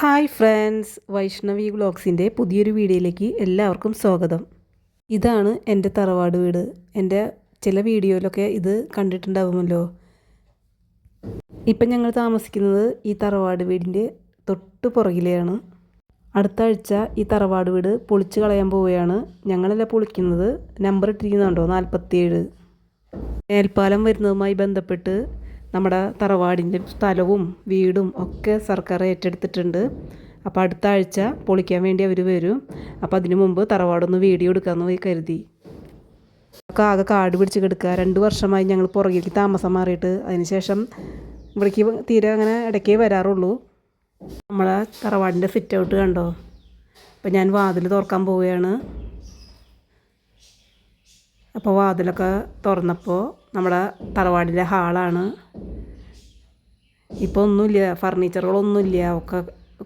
Hi friends Vaishnavi വ്ളോഗ്സിന്റെ പുതിയൊരു വീഡിയോയിലേക്ക് എല്ലാവർക്കും സ്വാഗതം. ഇതാണ് എന്റെ തറവാട് വീട്. എന്റെ ചില വീഡിയോയിലൊക്കെ ഇത് കണ്ടിട്ടുണ്ടാവുമല്ലോ. ഇപ്പം ഞങ്ങൾ താമസിക്കുന്നത് ഈ തറവാട് വീടിന്റെ തൊട്ട് പുറകിലെയാണ്. അടുത്ത ആഴ്ച ഈ തറവാട് വീട് പൊളിച്ച് കളയാൻ പോവുകയാണ്. ഞങ്ങളല്ല പൊളിക്കുന്നത്? നമ്പർ ഇട്ടിരിക്കുന്നുണ്ടോ? നാൽപ്പത്തിയേഴ് മേൽപ്പാലം വരുന്നതുമായി ബന്ധപ്പെട്ട് നമ്മുടെ തറവാടിന്റെ സ്ഥലവും വീടും ഒക്കെ സർക്കാർ ഏറ്റെടുത്തിട്ടുണ്ട്. അപ്പോൾ അടുത്ത ആഴ്ച പൊളിക്കാൻ വേണ്ടി അവർ വരും. അപ്പോൾ അതിനു മുമ്പ് തറവാടൊന്ന് വീഡിയോ എടുക്കാമെന്ന് പോയി കരുതി. ഒക്കെ ആകെ കാട് പിടിച്ച് കിടക്കുക. രണ്ട് വർഷമായി ഞങ്ങൾ പുറകിലേക്ക് താമസം മാറിയിട്ട്. അതിനുശേഷം ഇവിടേക്ക് തീരെ അങ്ങനെ ഇടയ്ക്കേ വരാറുള്ളൂ. നമ്മളെ തറവാടിന്റെ സിറ്റ് ഔട്ട് കണ്ടോ? അപ്പം ഞാൻ വാതിൽ തുറക്കാൻ പോവുകയാണ്. അപ്പോൾ വാതിലൊക്കെ തുറന്നപ്പോൾ നമ്മുടെ തറവാടിലെ ഹാളാണ്. ഇപ്പോൾ ഒന്നുമില്ല ഫർണിച്ചറുകളൊന്നുമില്ല ഒക്കെ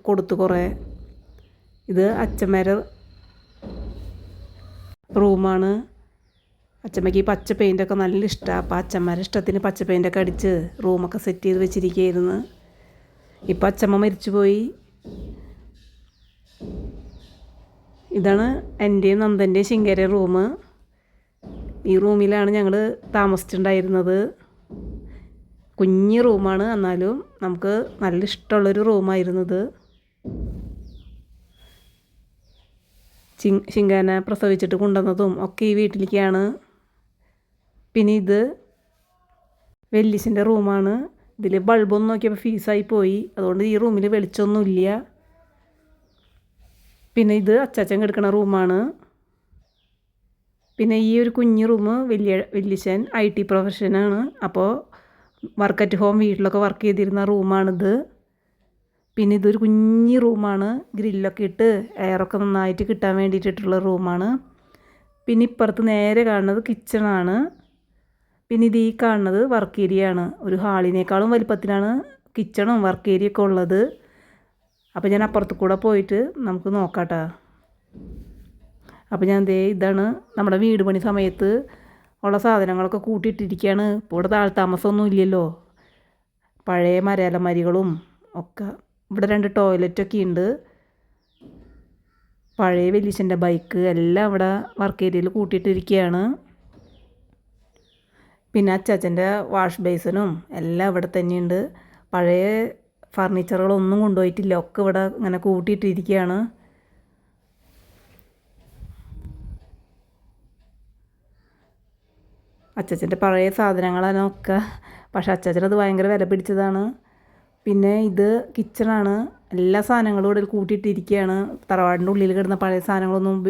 കൊടുത്തു കുറേ. ഇത് അച്ഛന്മാരെ റൂമാണ്. അച്ഛമ്മയ്ക്ക് ഈ പച്ച പെയിന്റൊക്കെ നല്ല ഇഷ്ടമാണ് അപ്പോൾ അച്ഛന്മാരുടെ ഇഷ്ടത്തിന് പച്ച പെയിന്റൊക്കെ അടിച്ച് റൂമൊക്കെ സെറ്റ് ചെയ്ത് വെച്ചിരിക്കുകയായിരുന്നു ഇപ്പോൾ അച്ഛമ്മ മരിച്ചുപോയി. ഇതാണ് എന്റെയും നന്ദന്റെയും ശിങ്കര റൂം ഈ റൂമിലാണ് ഞങ്ങൾ താമസിച്ചിട്ടുണ്ടായിരുന്നത്. കുഞ്ഞ് റൂമാണ് എന്നാലും നമുക്ക് നല്ല ഇഷ്ടമുള്ളൊരു റൂമായിരുന്നത്. ചിങ് ചിങ്കാന പ്രസവിച്ചിട്ട് കൊണ്ടുവന്നതും ഒക്കെ ഈ വീട്ടിലേക്കാണ്. പിന്നെ ഇത് വെല്ലിസിന്റെ റൂമാണ്. ഇതിൽ ബൾബൊന്നും നോക്കിയപ്പോൾ ഫീസായി പോയി. അതുകൊണ്ട് ഈ റൂമിൽ വെളിച്ചമൊന്നുമില്ല. പിന്നെ ഇത് അച്ചാച്ചൻ കിടക്കുന്ന റൂമാണ്. പിന്നെ ഈ ഒരു കുഞ്ഞു റൂം വലിയ വലിയച്ഛൻ ഐ ടി പ്രൊഫഷനാണ് അപ്പോൾ വർക്ക് അറ്റ് ഹോം വീട്ടിലൊക്കെ വർക്ക് ചെയ്തിരുന്ന റൂമാണിത് പിന്നെ ഇതൊരു കുഞ്ഞു റൂമാണ് ഗ്രില്ലൊക്കെ ഇട്ട് എയറൊക്കെ നന്നായിട്ട് കിട്ടാൻ വേണ്ടിയിട്ടുള്ള റൂമാണ് പിന്നെ ഇപ്പുറത്ത് നേരെ കാണുന്നത് കിച്ചണാണ് പിന്നെ ഇത് ഈ കാണുന്നത് വർക്ക് ഏരിയ ആണ്. ഒരു ഹാളിനേക്കാളും വലിപ്പത്തിലാണ് കിച്ചണും വർക്ക് ഏരിയ ഒക്കെ ഉള്ളത്. അപ്പോൾ ഞാൻ അപ്പുറത്ത് കൂടെ പോയിട്ട് നമുക്ക് നോക്കാട്ടോ. അപ്പോൾ ഞാൻ ദേ ഇതാണ് നമ്മുടെ വീട് പണി സമയത്ത് ഉള്ള സാധനങ്ങളൊക്കെ കൂട്ടിയിട്ടിരിക്കുകയാണ് ഇപ്പോൾ ഇവിടെ താഴ്ത്താമസമൊന്നും ഇല്ലല്ലോ. പഴയ മരലമരികളും ഒക്കെ ഇവിടെ രണ്ട് ടോയ്ലറ്റൊക്കെ ഉണ്ട്. പഴയ വലിയച്ഛന്റെ ബൈക്ക് എല്ലാം ഇവിടെ വർക്ക് ഏരിയയിൽ കൂട്ടിയിട്ടിരിക്കുകയാണ് പിന്നെ അച്ചാച്ചന്റെ വാഷ് ബേസിനും എല്ലാം ഇവിടെ തന്നെയുണ്ട്. പഴയ ഫർണിച്ചറുകളൊന്നും കൊണ്ടുപോയിട്ടില്ല. ഒക്കെ ഇവിടെ ഇങ്ങനെ കൂട്ടിയിട്ടിരിക്കുകയാണ് അച്ചച്ചന്റെ പഴയ സാധനങ്ങളൊക്കെ പക്ഷേ അച്ചച്ചനത് ഭയങ്കര വില പിടിച്ചതാണ്. പിന്നെ ഇത് കിച്ചണാണ്. എല്ലാ സാധനങ്ങളും ഇവിടെ കൂട്ടിയിട്ടിരിക്കുകയാണ്. തറവാടിന്റെ ഉള്ളിൽ കിടന്ന പഴയ സാധനങ്ങളൊന്നും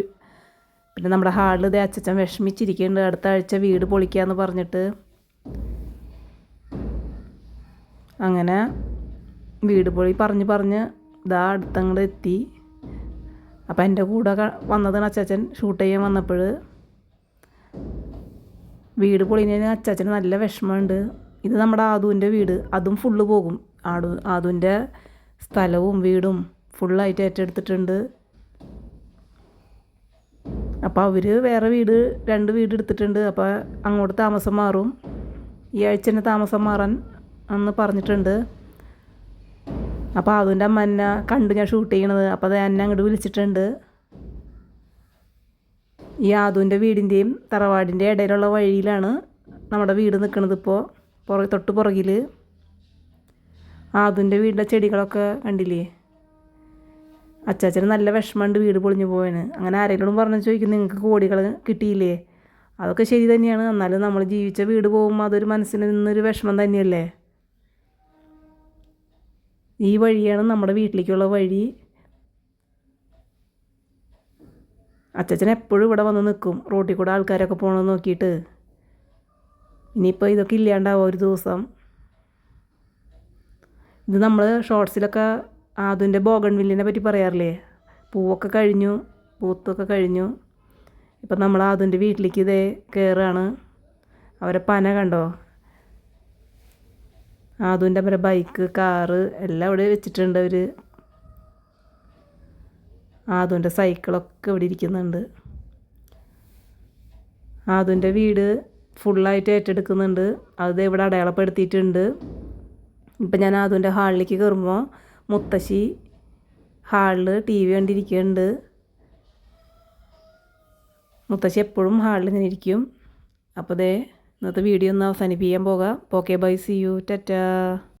പിന്നെ നമ്മുടെ ഹാളിൽ ഇതേ അച്ചച്ചൻ വിഷമിച്ചിരിക്കുന്നുണ്ട്. അടുത്ത ആഴ്ച വീട് പൊളിക്കാന്ന് പറഞ്ഞിട്ട്. അങ്ങനെ വീട് പൊളി പറഞ്ഞ് പറഞ്ഞ് ഇതാ അടുത്തങ്ങോട്ട് എത്തി. അപ്പം എന്റെ കൂടെ വന്നതാണ് അച്ചാച്ചൻ. ഷൂട്ട് ചെയ്യാൻ വന്നപ്പോൾ വീട് പൊളിഞ്ഞതിന് അച്ചാച്ചന് നല്ല വിഷമമുണ്ട്. ഇത് നമ്മുടെ ആദുവിന്റെ വീട്. അതും ഫുള്ള് പോകും. ആടു ആദുവിന്റെ സ്ഥലവും വീടും ഫുള്ളായിട്ട് ഏറ്റെടുത്തിട്ടുണ്ട്. അപ്പോൾ അവർ വേറെ വീട് രണ്ട് വീട് എടുത്തിട്ടുണ്ട്. അപ്പോൾ അങ്ങോട്ട് താമസം മാറും. ഈ ആഴ്ച തന്നെ താമസം മാറാൻ എന്ന് പറഞ്ഞിട്ടുണ്ട്. അപ്പോൾ അതിന്റെ അമ്മ എന്നെ കണ്ടു ഞാൻ ഷൂട്ട് ചെയ്യണത്. അപ്പോൾ അത് എന്നെ അങ്ങോട്ട് വിളിച്ചിട്ടുണ്ട്. ഈ ആദുവിന്റെ വീടിന്റെയും തറവാടിന്റെ ഇടയിലുള്ള വഴിയിലാണ് നമ്മുടെ വീട് നിൽക്കുന്നത് ഇപ്പോൾ പുറ തൊട്ട് പുറകിൽ. ആദുവിന്റെ വീടിന്റെ ചെടികളൊക്കെ കണ്ടില്ലേ? അച്ചാച്ചന് നല്ല വിഷമമുണ്ട് വീട് പൊളിഞ്ഞു പോയാണ് അങ്ങനെ ആരെങ്കിലും പറഞ്ഞു ചോദിക്കും നിങ്ങൾക്ക് കോടികൾ കിട്ടിയില്ലേ? അതൊക്കെ ശരി തന്നെയാണ്. എന്നാലും നമ്മൾ ജീവിച്ച വീട് പോകുമ്പോൾ അതൊരു മനസ്സിന് നിന്നൊരു വിഷമം തന്നെയല്ലേ? ഈ വഴിയാണ് നമ്മുടെ വീട്ടിലേക്കുള്ള വഴി. അച്ചച്ചൻ എപ്പോഴും ഇവിടെ വന്ന് നിൽക്കും. റോട്ടിൽ കൂടെ ആൾക്കാരൊക്കെ പോകണമെന്ന് നോക്കിയിട്ട്. ഇനിയിപ്പോൾ ഇതൊക്കെ ഇല്ലാണ്ടാവും ഒരു ദിവസം. ഇത് നമ്മൾ ഷോർട്സിലൊക്കെ അതിന്റെ ബോഗൺ വില്ലിനെ പറ്റി പറയാറില്ലേ? പൂവൊക്കെ കഴിഞ്ഞു പൂത്തൊക്കെ കഴിഞ്ഞു. ഇപ്പം നമ്മൾ അതിന്റെ വീട്ടിലേക്ക് ഇതേ കയറുകയാണ് അവരെ പന കണ്ടോ? ആദുവിന്റെ അവരെ ബൈക്ക് കാറ് എല്ലാം അവിടെ വെച്ചിട്ടുണ്ട് അവർ ആദുവിന്റെ സൈക്കിളൊക്കെ ഇവിടെ ഇരിക്കുന്നുണ്ട്. ആദുന്റെ വീട് ഫുള്ളായിട്ട് ഏറ്റെടുക്കുന്നുണ്ട്. അത് ഇവിടെ അടയാളപ്പെടുത്തിയിട്ടുണ്ട്. ഇപ്പം ഞാൻ ആദുന്റെ ഹാളിലേക്ക് കയറുമ്പോൾ മുത്തശ്ശി ഹാളിൽ ടി വി കണ്ടിരിക്കുന്നുണ്ട്. മുത്തശ്ശി എപ്പോഴും ഹാളിൽ ഇങ്ങനെ ഇരിക്കും. അപ്പോൾ ദേ ഇന്നത്തെ വീഡിയോ ഒന്ന് അവസാനിപ്പിക്കാൻ പോകാം. Okay bye see you tata